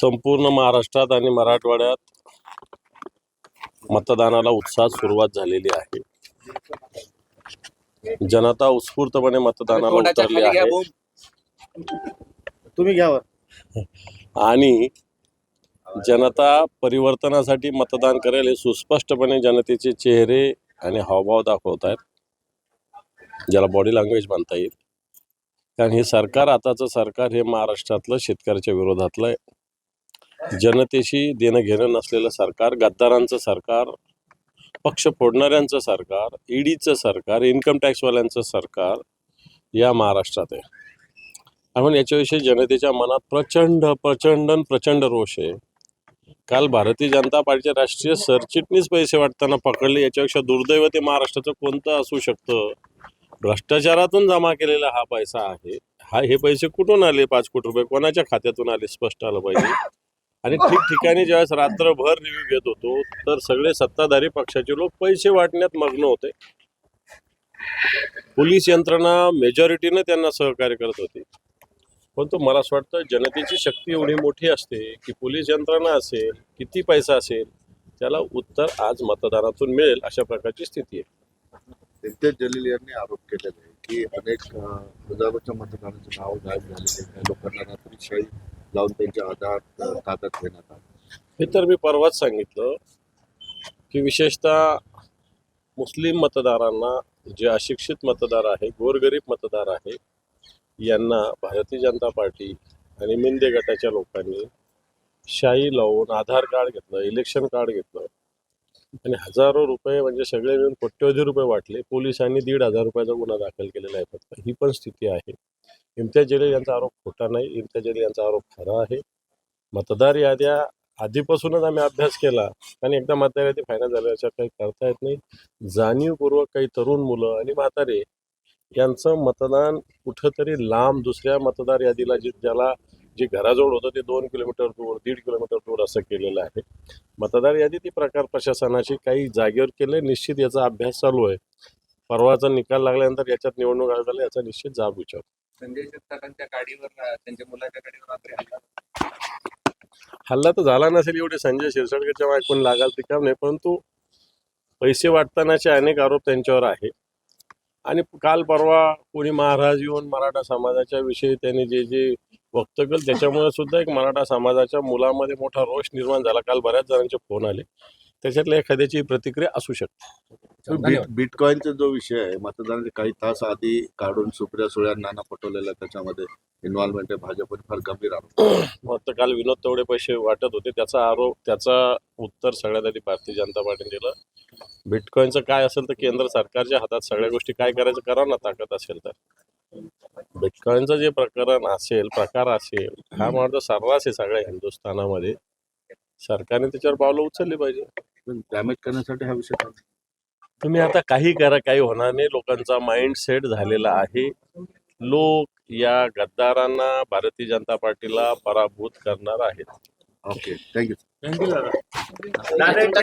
संपूर्ण महाराष्ट्रात आणि मराठवाड्यात मतदानाला उत्साहात सुरुवात झालेली आहे. जनता उत्स्फूर्तपणे मतदानाला उतरली आहे. तुम्ही घ्यावर आणि जनता परिवर्तनासाठी मतदान करेल हे सुस्पष्टपणे जनतेचे चेहरे आणि हावभाव दाखवत आहेत. ज्याला बॉडी लँग्वेज म्हणता येईल. कारण हे सरकार आताचं सरकार हे महाराष्ट्रातलं शेतकऱ्याच्या विरोधातलं आहे. जनतेशी देणं घेणं नसलेलं सरकार गद्दारांचं सरकार पक्ष फोडणाऱ्यांचं सरकार ईडीचं सरकार इन्कम टॅक्सवाल्यांचं सरकार या महाराष्ट्रात आहे. आपण याच्याविषयी जनतेच्या मनात प्रचंड प्रचंड आणि प्रचंड रोष आहे. काल भारतीय जनता पार्टीचे राष्ट्रीय सरचिटणीस पैसे वाटताना पकडले याच्यापेक्षा दुर्दैव ते महाराष्ट्राचं कोणतं असू शकतं? भ्रष्टाचारातून जमा केलेला हा पैसा आहे. हा हे पैसे कुठून आले? पाच कोटी रुपये कोणाच्या खात्यातून आले? स्पष्ट आलं पाहिजे. आणि ठिकठिकाणी ज्यावेळेस रात्रभर रिव्ह्यू घेत होतो तर सगळे सत्ताधारी पक्षाचे लोक पैसे वाटण्यात मग्न होते. पोलीस यंत्रणा मेजॉरिटीने त्यांना सहकार्य करत होती. परंतु मला असं वाटतं जनतेची शक्ती एवढी मोठी असते की पोलीस यंत्रणा असेल किती पैसा असेल त्याला उत्तर आज मतदानातून मिळेल अशा प्रकारची स्थिती आहे. नित्य जलील यांनी आरोप केलेला आहे की अनेक हजारोच्या मतदारांचे नाव गायब झालेले लोकांना रात्रीशाही लावून त्यांच्या आधार ताब्यात घेण्यात आले. हे तर मी परवाच सांगितलं की विशेषतः मुस्लिम मतदारांना जे अशिक्षित मतदार आहे गोरगरीब मतदार आहे यांना भारतीय जनता पार्टी आणि मिंदे गटाच्या लोकांनी शाई लावून आधार कार्ड घेतलं इलेक्शन कार्ड घेतलं. आणि हजारो रुपये म्हणजे सगळे मिळून कोट्यवधी रुपये वाटले. पोलिसांनी दीड हजार रुपयाचा गुन्हा दाखल केलेला आहे फक्त. ही पण स्थिती आहे. इम्तियाज जलील यांचा आरोप खोटा नाही. इम्तियाज जलील यांचा आरोप खरा आहे. मतदार याद्या आधीपासूनच आम्ही अभ्यास केला आणि एकदा मतदार यादी फायनल झाल्याच्या काही करता येत नाही. जाणीवपूर्वक काही तरुण मुलं आणि म्हातारे यांचं मतदान कुठंतरी लांब दुसऱ्या मतदार यादीला जे ज्याला जे घराजवळ होतं ते दोन किलोमीटर दूर दीड किलोमीटर दूर असं केलेलं आहे. मतदार यादी ती प्रकार प्रशासनाची काही जागेवर केले निश्चित याचा अभ्यास चालू आहे. परवाचा निकाल लागल्यानंतर याच्यात निवडणूक आयोगाला याचा निश्चित जाब विचार संजय जगतापांच्या गाडीवर त्यांच्या मुलाच्या गाडीवर रात्री हल्ला हल्ला तर झाला नसेल एवढे. संजय शिरसाटकरच्या मागे कोण लागाल ते काम नाही परंतु पैसे वाटतानाचे अनेक आरोप त्यांच्यावर आहे. आणि काल परवा कोणी महाराज येऊन मराठा समाजाच्या विषयी त्यांनी जे जे वक्तव्य केलं त्याच्यामुळे सुद्धा एक मराठा समाजाच्या मुलामध्ये मोठा रोष निर्माण झाला. काल बऱ्याच जणांचे फोन आले. त्याच्यातल्या एखाद्याची प्रतिक्रिया असू शकते. बीट बिटकॉईनचा जो विषय आहे मतदानाचे काही तास आधी काढून सुप्रिया सुळे आणि नाना पटोलेला त्याच्यामध्ये इन्व्हॉल्वमेंट आहे. भाजपने फार गंभीर आरोप. काल विनोद तेवढे पैसे वाटत होते. त्याचा आरोप त्याचा उत्तर सगळ्यात आधी भारतीय जनता पार्टीने दिलं. बिटकॉईनचं काय असेल तर केंद्र सरकारच्या हातात सगळ्या गोष्टी काय करायचं करा ना ताकद असेल तर. बिटकॉईनचं जे प्रकरण असेल प्रकार असेल हा मात्र सर्रास आहे सगळ्या हिंदुस्थानामध्ये. सरकारने त्याच्यावर पावलं उचलली पाहिजे. डॅमेज करण्यासाठी हा विषय? तुम्ही आता काही करा काही होणार नाही. लोकांचा माइंड सेट झालेला आहे. लोक या गद्दारांना भारतीय जनता पार्टीला पराभूत करणार आहेत. ओके थँक्यू त्यांच्या